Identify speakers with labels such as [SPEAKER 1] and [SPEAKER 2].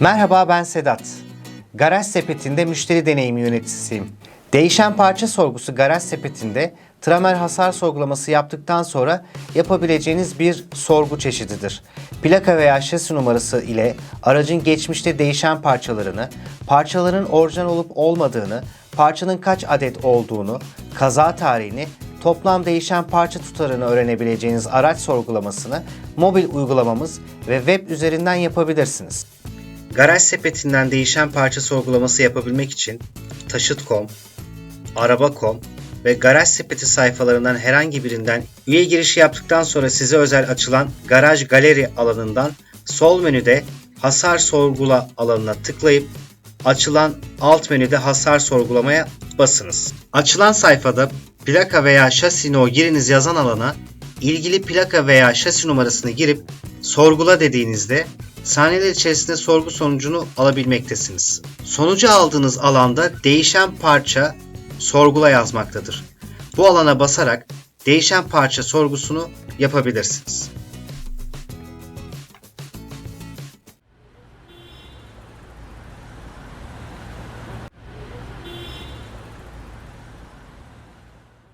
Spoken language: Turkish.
[SPEAKER 1] Merhaba ben Sedat. Garaj Sepeti'nde müşteri deneyimi yöneticisiyim. Değişen parça sorgusu Garaj Sepeti'nde tramer hasar sorgulaması yaptıktan sonra yapabileceğiniz bir sorgu çeşididir. Plaka veya şasi numarası ile aracın geçmişte değişen parçalarını, parçaların orijinal olup olmadığını, parçanın kaç adet olduğunu, kaza tarihini, toplam değişen parça tutarını öğrenebileceğiniz araç sorgulamasını mobil uygulamamız ve web üzerinden yapabilirsiniz. Garaj sepetinden değişen parça sorgulaması yapabilmek için taşıt.com, araba.com ve garaj sepeti sayfalarından herhangi birinden üye girişi yaptıktan sonra size özel açılan garaj galeri alanından sol menüde hasar sorgula alanına tıklayıp açılan alt menüde hasar sorgulamaya basınız. Açılan sayfada plaka veya şasi no giriniz yazan alana ilgili plaka veya şasi numarasını girip sorgula dediğinizde saniyeler içerisinde sorgu sonucunu alabilmektesiniz. Sonucu aldığınız alanda değişen parça sorgula yazmaktadır. Bu alana basarak değişen parça sorgusunu yapabilirsiniz.